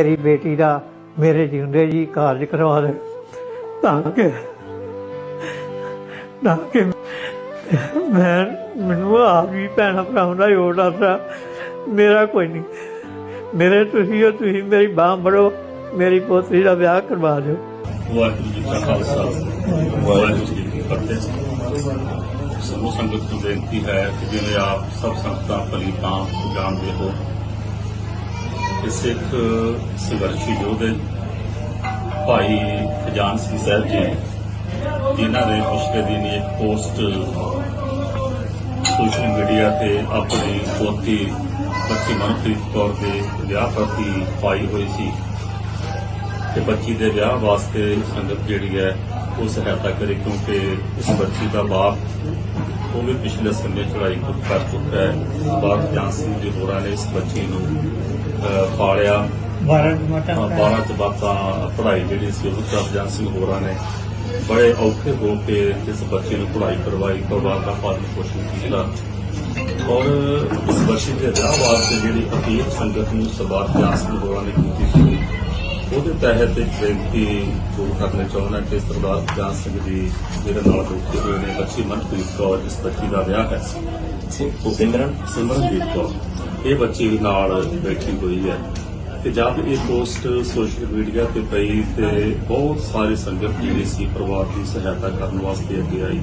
ਮੇਰੀ ਬੇਟੀ ਦਾ ਮੇਰੇ ਜਿਉਂਦੇ ਜੀ ਕਾਰਜ ਕਰਵਾ ਦੇ। ਤਾਂ ਕਿ ਤਾਂ ਕਿ ਮੈਂ ਮੈਨੂੰ ਆਪ ਵੀ ਭੈਣਾਂ ਭਰਾਵਾਂ ਦਾ ਯੋਗ ਦੱਸਦਾ ਮੇਰਾ ਕੋਈ ਨਹੀਂ। ਮੇਰੇ ਤੁਸੀਂ ਹੋ, ਤੁਸੀਂ ਮੇਰੀ ਬਾਹ ਬੜੋ ਮੇਰੀ ਪੋਤਰੀ ਦਾ ਵਿਆਹ ਕਰਵਾ ਦਿਓ। ਵਾਹਿਗੁਰੂ ਜੀ ਕਾ ਖਾਲਸਾ। ਵਾਹਿਗੁਰੂ ਜੀ ਕੀ ਫਤਿਹ। ਸਮੂਹ ਸੰਗਤ ਨੂੰ ਬੇਨਤੀ ਹੈ ਕਿ ਜਿਵੇਂ ਆਪ ਸਭ ਸੰਗਤਾਂ ਪਲੀਤਾਂ ਜਾਣਦੇ ਹੋ ਕਿ ਸਿੱਖ, ਸੰਘਰਸ਼ੀ ਯੋਧੇ ਭਾਈ ਖਜਾਨ ਸਿੰਘ ਸਾਹਿਬ ਜੀ, ਜਿਨ੍ਹਾਂ ਦੇ ਪਿਛਲੇ ਦਿਨ ਇੱਕ ਪੋਸਟ ਸੋਸ਼ਲ ਮੀਡੀਆ ਤੇ ਆਪਣੀ ਪੋਤੀ ਬੱਚੀ ਮਨਪ੍ਰੀਤ ਕੌਰ ਦੇ ਵਿਆਹ ਪ੍ਰਤੀ ਪਾਈ ਹੋਈ ਸੀ ਕਿ ਬੱਚੀ ਦੇ ਵਿਆਹ ਵਾਸਤੇ ਸੰਗਤ ਜਿਹੜੀ ਹੈ, ਉਹ ਸਹਾਇਤਾ ਕਰੇ ਕਿਉਂਕਿ ਇਸ ਬੱਚੀ ਦਾ ਬਾਪ ਉਹ ਵੀ ਪਿਛਲੇ ਸਮੇਂ ਚੜਾਈ ਕਰ ਚੁੱਕਾ ਹੈ। ਬਾਪ ਜਾਨ ਸਿੰਘ ਜੀ ਹੋਰਾਂ ਨੇ ਇਸ ਬੱਚੀ ਨੂੰ ਪਾਲਿਆ। 12 ਮਟਾ 12 ਜਮਾਤਾਂ ਪੜ੍ਹਾਈ ਜਿਹੜੀ ਸੀ ਉਹ ਸਰਜਨ ਸਿੰਘ ਹੋਰਾਂ ਨੇ। ਬੜੇ ਔਖੇ ਹੋ ਕੇ ਇਸ ਬੱਚੇ ਨੂੰ ਪੜ੍ਹਾਈ ਕਰਵਾਈ ਪਰਿਵਾਰ ਦਾ ਪਾਲਣ ਪੋਸ਼ਣ ਕੀਤਾ। ਔਰ ਇਸ ਬੱਚੇ ਦੇ ਵਿਆਹ ਵਾਸਤੇ ਜਿਹੜੀ ਅਪੀਲ ਸੰਗਤ ਨੂੰ ਸਰਦਾਰ ਜਾਨ ਸਿੰਘ ਹੋਰਾਂ ਨੇ ਕੀਤੀ ਸੀ ਉਹਦੇ ਤਹਿਤ ਇੱਕ ਬੇਨਤੀ ਸ਼ੁਰੂ ਕਰਨਾ ਚਾਹੁੰਦਾ ਕਿ ਸਰਦਾਰ ਜਾਨ ਸਿੰਘ ਜੀ ਜਿਹੜੇ ਨਾਲ ਬੈਠੇ ਹੋਏ ਨੇ ਬੱਚੀ ਮਨਪ੍ਰੀਤ ਕੌਰ ਇਸ ਬੱਚੀ ਦਾ ਵਿਆਹ ਹੈ। ਸਿਮਰਨ ਸਿਮਰਨਜੀਤ ਕੌਰ। ਇਹ ਬੱਚੀ ਨਾਲ ਬੈਠੀ ਹੋਈ ਹੈ। ਤੇ ਜਦ ਇਹ ਪੋਸਟ ਸੋਸ਼ਲ ਮੀਡੀਆ ਤੇ ਪਈ ਤੇ ਬਹੁਤ ਸਾਰੇ ਸੰਗਤ ਜਿਹੜੀ ਸੀ ਪਰਿਵਾਰ ਦੀ ਸਹਾਇਤਾ ਕਰਨ ਵਾਸਤੇ ਅੱਗੇ ਆਈ।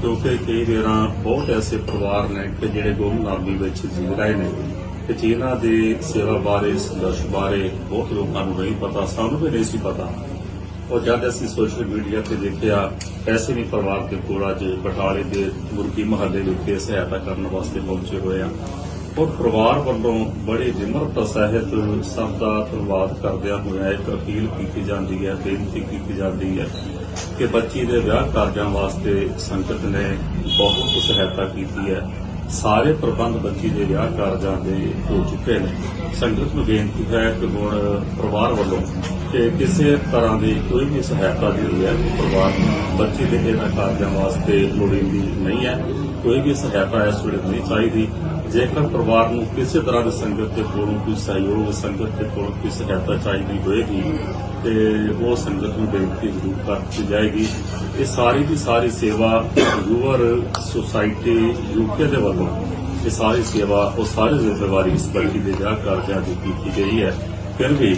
ਕਿਉਂਕਿ ਕਈ ਵਾਰਾਂ ਬਹੁਤ ਐਸੇ ਪਰਿਵਾਰ ਨੇ ਕਿ ਜਿਹੜੇ ਗੁੰਮਨਾਮੀ ਵਿੱਚ ਜੀ ਰਹੇ ਨੇ। ਕਿ ਜਿਨ੍ਹਾਂ ਦੇ ਸੇਵਾ ਬਾਰੇ, ਸੰਘਰਸ਼ ਬਾਰੇ ਬਹੁਤ ਲੋਕਾਂ ਨੂੰ ਨਹੀਂ ਪਤਾ, ਸਾਨੂੰ ਵੀ ਨਹੀਂ ਸੀ ਪਤਾ। ਔਰ ਜਦ ਅਸੀਂ ਸੋਸ਼ਲ ਮੀਡੀਆ ਤੇ ਦੇਖਿਆ ਐਸੇ ਵੀ ਪਰਿਵਾਰ ਦੇ ਕੋਲ ਅੱਜ ਬਟਾਲੇ ਦੇ ਮੁਰਗੀ ਮਹੱਲੇ ਵਿਖੇ ਸਹਾਇਤਾ ਕਰਨ ਵਾਸਤੇ ਪਹੁੰਚੇ ਹੋਏ ਆ। ਔਰ ਪਰਿਵਾਰ ਵੱਲੋਂ ਬੜੀ ਨਿਮਰਤਾ ਸਹਿਤ ਸਭ ਦਾ ਧੰਨਵਾਦ ਕਰਦਿਆਂ ਹੋਇਆ ਇੱਕ ਅਪੀਲ ਕੀਤੀ ਜਾਂਦੀ ਹੈ, ਬੇਨਤੀ ਕੀਤੀ ਜਾਂਦੀ ਹੈ ਕਿ ਬੱਚੀ ਦੇ ਵਿਆਹ ਕਾਰਜਾਂ ਵਾਸਤੇ ਸੰਗਤ ਨੇ ਬਹੁਤ ਸਹਾਇਤਾ ਕੀਤੀ ਹੈ। ਸਾਰੇ ਪ੍ਰਬੰਧ ਬੱਚੀ ਦੇ ਵਿਆਹ ਕਾਰਜਾਂ ਦੇ ਹੋ ਚੁੱਕੇ ਨੇ। ਸੰਗਤ ਨੂੰ ਬੇਨਤੀ ਹੈ ਕਿ ਹੁਣ ਪਰਿਵਾਰ ਵੱਲੋਂ ਕਿ ਕਿਸੇ ਤਰ੍ਹਾਂ ਦੀ ਕੋਈ ਵੀ ਸਹਾਇਤਾ ਜਿਹੜੀ ਹੈ ਉਹ ਪਰਿਵਾਰ ਬੱਚੀ ਦੇ ਇਹਨਾਂ ਕਾਰਜਾਂ ਵਾਸਤੇ ਲੋੜੀਂਦੀ ਨਹੀਂ ਹੈ। ਕੋਈ ਵੀ ਸਹਾਇਤਾ ਇਸ ਵੇਲੇ ਨਹੀਂ ਚਾਹੀਦੀ। ਜੇਕਰ ਪਰਿਵਾਰ ਨੂੰ ਕਿਸੇ ਤਰ੍ਹਾਂ ਦੀ ਸੰਗਤ ਦੇ ਕੋਲੋਂ ਕੋਈ ਸਹਿਯੋਗ, ਸੰਗਤ ਦੇ ਕੋਲੋਂ ਕੋਈ ਸਹਾਇਤਾ ਚਾਹੀਦੀ ਹੋਏਗੀ ਤੇ ਉਹ ਸੰਗਤ ਨੂੰ ਬੇਨਤੀ ਜ਼ਰੂਰ ਕਰ ਦਿੱਤੀ ਜਾਏਗੀ। ਇਹ ਸਾਰੀ ਦੀ ਸਾਰੀ ਸੇਵਾ ਯੂਅਰ ਸੁਸਾਇਟੀ ਯੂਕੇ ਦੇ ਵੱਲੋਂ, ਇਹ ਸਾਰੀ ਸੇਵਾ, ਉਹ ਸਾਰੀ ਜ਼ਿੰਮੇਵਾਰੀ ਇਸ ਬੱਚੀ ਦੇ ਵਿਆਹ ਕਾਰਜਾਂ ਦੀ ਕੀਤੀ ਗਈ ਹੈ। ਫਿਰ ਵੀ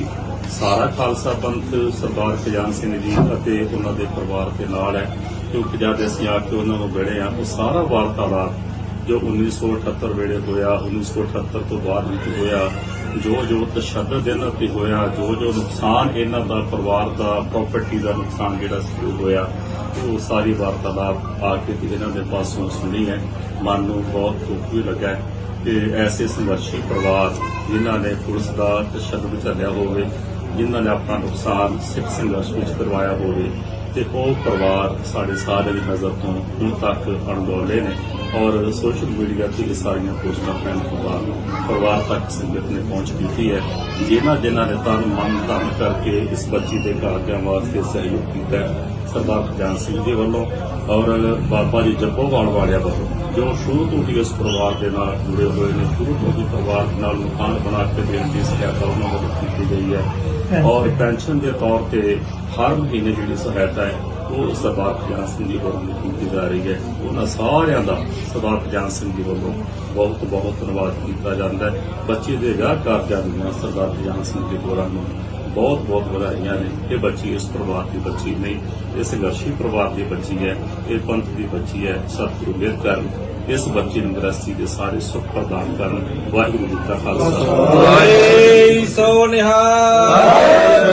ਸਾਰਾ ਖਾਲਸਾ ਪੰਥ ਸਰਦਾਰ ਖਜਾਨ ਸਿੰਘ ਜੀ ਅਤੇ ਉਹਨਾਂ ਦੇ ਪਰਿਵਾਰ ਦੇ ਨਾਲ ਹੈ, ਕਿਉਂਕਿ ਜਦ ਅਸੀਂ ਆ ਕੇ ਉਹਨਾਂ ਨੂੰ ਮਿਲੇ ਆ ਉਹ ਸਾਰਾ ਵਾਰਤਾਲਾਪ ਜੋ 1978 ਵੇਲੇ ਹੋਇਆ 1978 ਤੋਂ ਬਾਅਦ ਵਿੱਚ ਹੋਇਆ, ਜੋ ਜੋ ਤਸ਼ੱਦਦ ਇਹਨਾਂ ਤੇ ਹੋਇਆ, ਜੋ ਜੋ ਨੁਕਸਾਨ ਇਹਨਾਂ ਦਾ ਪਰਿਵਾਰ ਦਾ ਪ੍ਰਾਪਰਟੀ ਦਾ ਨੁਕਸਾਨ ਜਿਹੜਾ ਸੀ, ਉਹ ਹੋਇਆ। ਉਹ ਸਾਰੀ ਵਾਰਤਾਲਾਪ ਆ ਕੇ ਤੇ ਇਹਨਾਂ ਦੇ ਪਾਸੋਂ ਸੁਣੀ ਹੈ। ਮਨ ਨੂੰ ਬਹੁਤ ਦੁੱਖ ਵੀ ਲੱਗਾ ਹੈ ਕਿ ਐਸੇ ਸੰਘਰਸ਼ੀ ਪਰਿਵਾਰ ਜਿਨ੍ਹਾਂ ਨੇ ਪੁਲਿਸ ਦਾ ਤਸ਼ੱਦਦ ਝੱਲਿਆ ਹੋਵੇ, ਜਿਨ੍ਹਾਂ ਨੇ ਆਪਣਾ ਨੁਕਸਾਨ ਸਿੱਖ ਸੰਘਰਸ਼ ਵਿੱਚ ਕਰਵਾਇਆ ਹੋਵੇ, ਤੇ ਉਹ ਪਰਿਵਾਰ ਸਾਡੇ ਸਾਰਿਆਂ ਦੀ ਨਜ਼ਰ ਤੋਂ ਹੁਣ ਤੱਕ ਅਣਗੌਲੇ ਨੇ। ਔਰ ਸੋਸ਼ਲ ਮੀਡੀਆ ਤੇ ਇਹ ਸਾਰੀਆਂ ਪੋਸਟਾਂ ਪੈਣ ਤੋਂ ਬਾਅਦ ਪਰਿਵਾਰ ਤੱਕ ਸੰਗਤ ਨੇ ਪਹੁੰਚ ਕੀਤੀ ਹੈ। ਜਿਨ੍ਹਾਂ ਜਿਨ੍ਹਾਂ ਨੇ ਤਨ ਮਨ ਧਨ ਕਰਕੇ ਇਸ ਬੱਚੀ ਦੇ ਕਾਰਜਾਂ ਵਾਸਤੇ ਸਹਿਯੋਗ ਕੀਤਾ ਸਰਦਾਰ ਖਜਾਨ ਸਿੰਘ ਜੀ ਵੱਲੋਂ ਔਰ ਬਾਬਾ ਜੀ ਜੱਪੋਵਾਲ ਵਾਲਿਆਂ ਵੱਲੋਂ ਜੋ ਸ਼ੁਰੂ ਤੋਂ ਹੀ ਇਸ ਪਰਿਵਾਰ ਦੇ ਨਾਲ ਜੁੜੇ ਹੋਏ ਨੇ ਸ਼ੁਰੂ ਤੋਂ ਹੀ ਪਰਿਵਾਰ ਨਾਲ ਮਕਾਨ ਬਣਾ ਕੇ ਦੇਣ ਦੀ ਸਹਾਇਤਾ ਉਹਨਾਂ ਵੱਲੋਂ ਕੀਤੀ ਗਈ ਹੈ। ਔਰ ਪੈਨਸ਼ਨ ਦੇ ਤੌਰ ਤੇ ਹਰ ਮਹੀਨੇ ਜਿਹੜੀ ਸਹਾਇਤਾ ਹੈ ਉਹ ਸਰਦਾਰ ਖਜਾਨ ਸਿੰਘ ਜੀ ਵੱਲੋਂ ਕੀਤੀ ਜਾ ਰਹੀ ਹੈ। ਉਹਨਾਂ ਸਾਰਿਆਂ ਦਾ ਸਰਦਾਰ ਖਜਾਨ ਸਿੰਘ ਜੀ ਵੱਲੋਂ ਬਹੁਤ ਬਹੁਤ ਧੰਨਵਾਦ ਕੀਤਾ ਜਾਂਦਾ ਹੈ। ਬੱਚੇ ਦੇ ਵਿਆਹ ਕਾਰਜਾਂ ਦੀਆਂ ਸਰਦਾਰ ਖਜਾਨ ਸਿੰਘ ਜੀ ਹੋਰਾਂ ਨੂੰ ਬਹੁਤ ਬਹੁਤ ਵਧਾਈਆਂ ਨੇ ਇਹ ਬੱਚੀ ਇਸ ਪਰਿਵਾਰ ਦੀ ਬੱਚੀ ਨਹੀਂ ਇਹ ਸੰਘਰਸ਼ੀ ਪਰਿਵਾਰ ਦੀ ਬੱਚੀ ਹੈ ਇਹ ਪੰਥ ਦੀ ਬੱਚੀ ਹੈ ਸਤਿਗੁਰੂ ਮਿਹਰ ਕਰਨ ਇਸ ਬੱਚੀ ਨੂੰ ਗ੍ਰਸਤੀ ਦੇ ਸਾਰੇ ਸੁੱਖ ਪ੍ਰਦਾਨ ਕਰਨ ਵਾਹਿਗੁਰੂ ਜੀ ਕਾ ਖਾਲਸਾ। ਏ ਸੋ ਨਿਹਾਲ